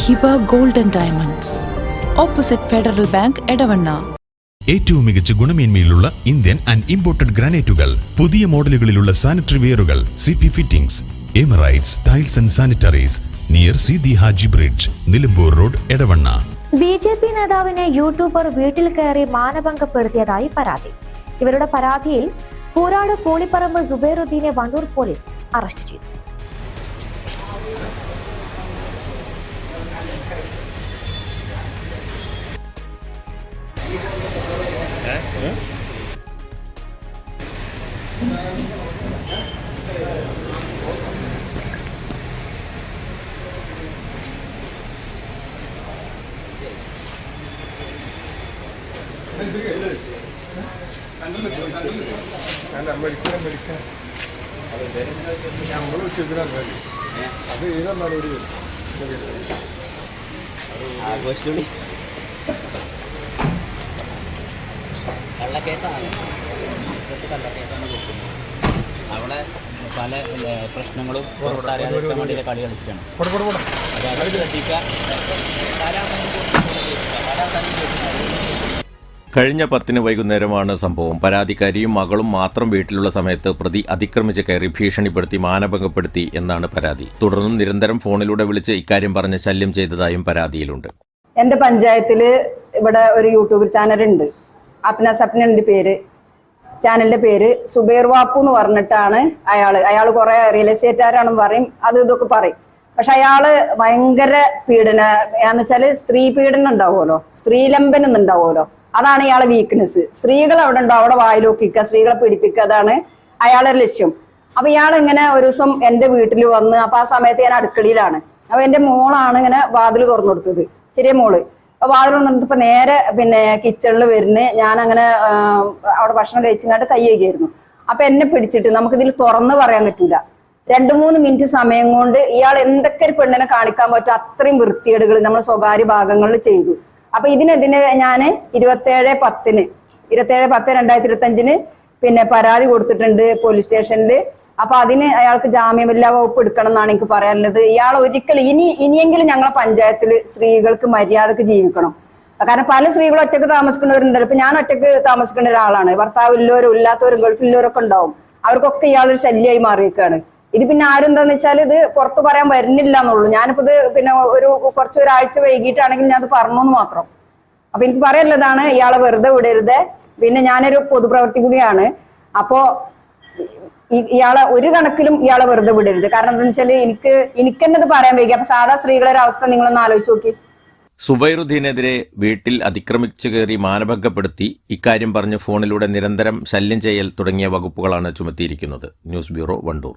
Hiba golden diamonds. Opposite Federal bank Edavanna. ഏറ്റവും മികച്ച ഗുണമേന്മയിലുള്ള ഇന്ത്യൻ ആൻഡ് ഇമ്പോർട്ടഡ് ഗ്രാനൈറ്റുകൾ പുതിയ മോഡലുകളിലുള്ള sanitary വെയറുകൾ C P fittings Emirates tiles and sanitaries near C the Haji bridge Nilambur road Edavanna. B J P നേതാവിനെ YouTuber വീട്ടിൽ കയറി മാനഭംഗപ്പെടുത്തിയതായി പരാതി. ഇവരുടെ പരാതിയിൽ പൂരാട് പൂളിപ്പറമ്പ് സുബൈറുദ്ദീനെ വണ്ടൂർ പോലീസ് അറസ്റ്റ് ചെയ്തു. കള്ളക്കേസാണ് ഇപ്പോഴത്തെ കള്ളക്കേസാണ്. കൊടുക്കുന്നത് അവിടെ പല പ്രശ്നങ്ങളും പുറത്തറിയാതിരിക്കാൻ വേണ്ടിയിട്ട് കളി കളിച്ചാണ്. അത് ശ്രദ്ധിക്കുക ധാരാളം ധാരാളം കേസുകൾ കഴിഞ്ഞ പത്തിന് വൈകുന്നേരമാണ് സംഭവം. പരാതിക്കാരിയും മകളും മാത്രം വീട്ടിലുള്ള സമയത്ത് പ്രതി അതിക്രമിച്ച് കയറി ഭീഷണിപ്പെടുത്തി മാനഭംഗപ്പെടുത്തി എന്നാണ് പരാതി. തുടർന്നും നിരന്തരം ഫോണിലൂടെ വിളിച്ച് ഇക്കാര്യം പറഞ്ഞ് ശല്യം ചെയ്തതായും പരാതിയിലുണ്ട്. എന്റെ പഞ്ചായത്തിൽ ഇവിടെ ഒരു യൂട്യൂബ് ചാനൽ ഉണ്ട് അപ്ന സപ്നന്റെ പേര്. ചാനലിന്റെ പേര് സുബൈർ വാപ്പു എന്ന് പറഞ്ഞിട്ടാണ് അയാൾ. അയാൾ കുറെ റിയൽ എസ്റ്റേറ്റുകാരാണെന്ന് പറയും അത് ഇതൊക്കെ പറയും. പക്ഷെ അയാൾ ഭയങ്കര പീഡന എന്ന് വെച്ചാൽ സ്ത്രീ പീഡനം ഉണ്ടാവുമല്ലോ. സ്ത്രീലംബനം ഉണ്ടാവുമല്ലോ. അതാണ് ഇയാളെ വീക്ക്നെസ് സ്ത്രീകൾ അവിടെ ഉണ്ടോ? അവിടെ വായിലോക്കിക്കുക സ്ത്രീകളെ പീഡിപ്പിക്കുക അതാണ് അയാളുടെ ലക്ഷ്യം. അപ്പൊ ഇയാൾ ഇങ്ങനെ ഒരു ദിവസം എന്റെ വീട്ടിൽ വന്ന് അപ്പൊ ആ സമയത്ത് ഞാൻ അടുക്കളയിലാണ്. അപ്പൊ എന്റെ മോളാണ് ഇങ്ങനെ വാതിൽ തുറന്നു കൊടുത്തത് ചെറിയ മോൾ. അപ്പൊ വാതിൽ തുറന്നിട്ട് ഇപ്പൊ നേരെ പിന്നെ കിച്ചണിൽ വരുന്ന് ഞാൻ അങ്ങനെ അവിടെ ഭക്ഷണം കഴിച്ചിങ്ങാണ്ട് കൈ കഴിക്കായിരുന്നു അപ്പൊ എന്നെ പിടിച്ചിട്ട് നമുക്കിതിൽ തുറന്ന് പറയാൻ പറ്റൂല. രണ്ടു മൂന്ന് മിനിറ്റ് സമയം കൊണ്ട് ഇയാൾ എന്തൊക്കെ ഒരു പെണ്ണിനെ കാണിക്കാൻ പറ്റും അത്രയും വൃത്തികേടുകൾ നമ്മൾ സ്വകാര്യ ഭാഗങ്ങളിൽ ചെയ്തു. അപ്പൊ ഇതിനെതിരെ ഞാൻ ഇരുപത്തേഴ് പത്തിന് ഇരുപത്തേഴ് പത്ത് രണ്ടായിരത്തി ഇരുപത്തി അഞ്ചിന് പിന്നെ പരാതി കൊടുത്തിട്ടുണ്ട് പോലീസ് സ്റ്റേഷനിൽ അപ്പൊ അതിന് അയാൾക്ക് ജാമ്യമില്ലാ വകുപ്പ് എടുക്കണം എന്നാണ് എനിക്ക് പറയാനുള്ളത്. ഇയാൾ ഒരിക്കലും ഇനി ഇനിയെങ്കിലും ഞങ്ങളെ പഞ്ചായത്തിൽ സ്ത്രീകൾക്ക് മര്യാദയ്ക്ക് ജീവിക്കണം. കാരണം പല സ്ത്രീകളും ഒറ്റയ്ക്ക് താമസിക്കുന്നവരുണ്ട്. ഇപ്പൊ ഞാൻ ഒറ്റയ്ക്ക് താമസിക്കുന്ന ഒരാളാണ്. ഭർത്താവ് ഇല്ലവരും ഇല്ലാത്തവരും ഗൾഫിലുള്ളവരൊക്കെ ഉണ്ടാവും. അവർക്കൊക്കെ ഇയാളൊരു ശല്യമായി മാറിയേക്കാണ് ഇത് പിന്നെ ആരും എന്താന്ന് വെച്ചാൽ ഇത് പുറത്ത് പറയാൻ വരുന്നില്ല എന്നുള്ളൂ ഞാനിപ്പോ ഇത് പിന്നെ ഒരു കുറച്ച് ഒരാഴ്ച വൈകിട്ടാണെങ്കിൽ ഞാൻ അത് പറഞ്ഞു എന്ന് മാത്രം. അപ്പൊ എനിക്ക് പറയാനുള്ളതാണ് ഇയാളെ വെറുതെ വിടരുത്. പിന്നെ ഞാനൊരു പൊതുപ്രവർത്തി കൂടിയാണ്. അപ്പോ ഇയാളെ ഒരു കണക്കിലും ഇയാളെ വെറുതെ വിടരുത്. കാരണം എന്താ വെച്ചാൽ എനിക്ക് എനിക്ക് തന്നെ ഇത് പറയാൻ വൈകി അപ്പൊ സാധാ സ്ത്രീകളുടെ ഒരു അവസ്ഥ നിങ്ങളൊന്ന് ആലോചിച്ച് നോക്കി. സുബൈറുദ്ദീനെതിരെ വീട്ടിൽ അതിക്രമിച്ചു കയറി മാനഭംഗപ്പെടുത്തി ഇക്കാര്യം പറഞ്ഞ് ഫോണിലൂടെ നിരന്തരം ശല്യം ചെയ്യൽ തുടങ്ങിയ വകുപ്പുകളാണ് ചുമത്തിയിരിക്കുന്നത്. News bureau Wandoor.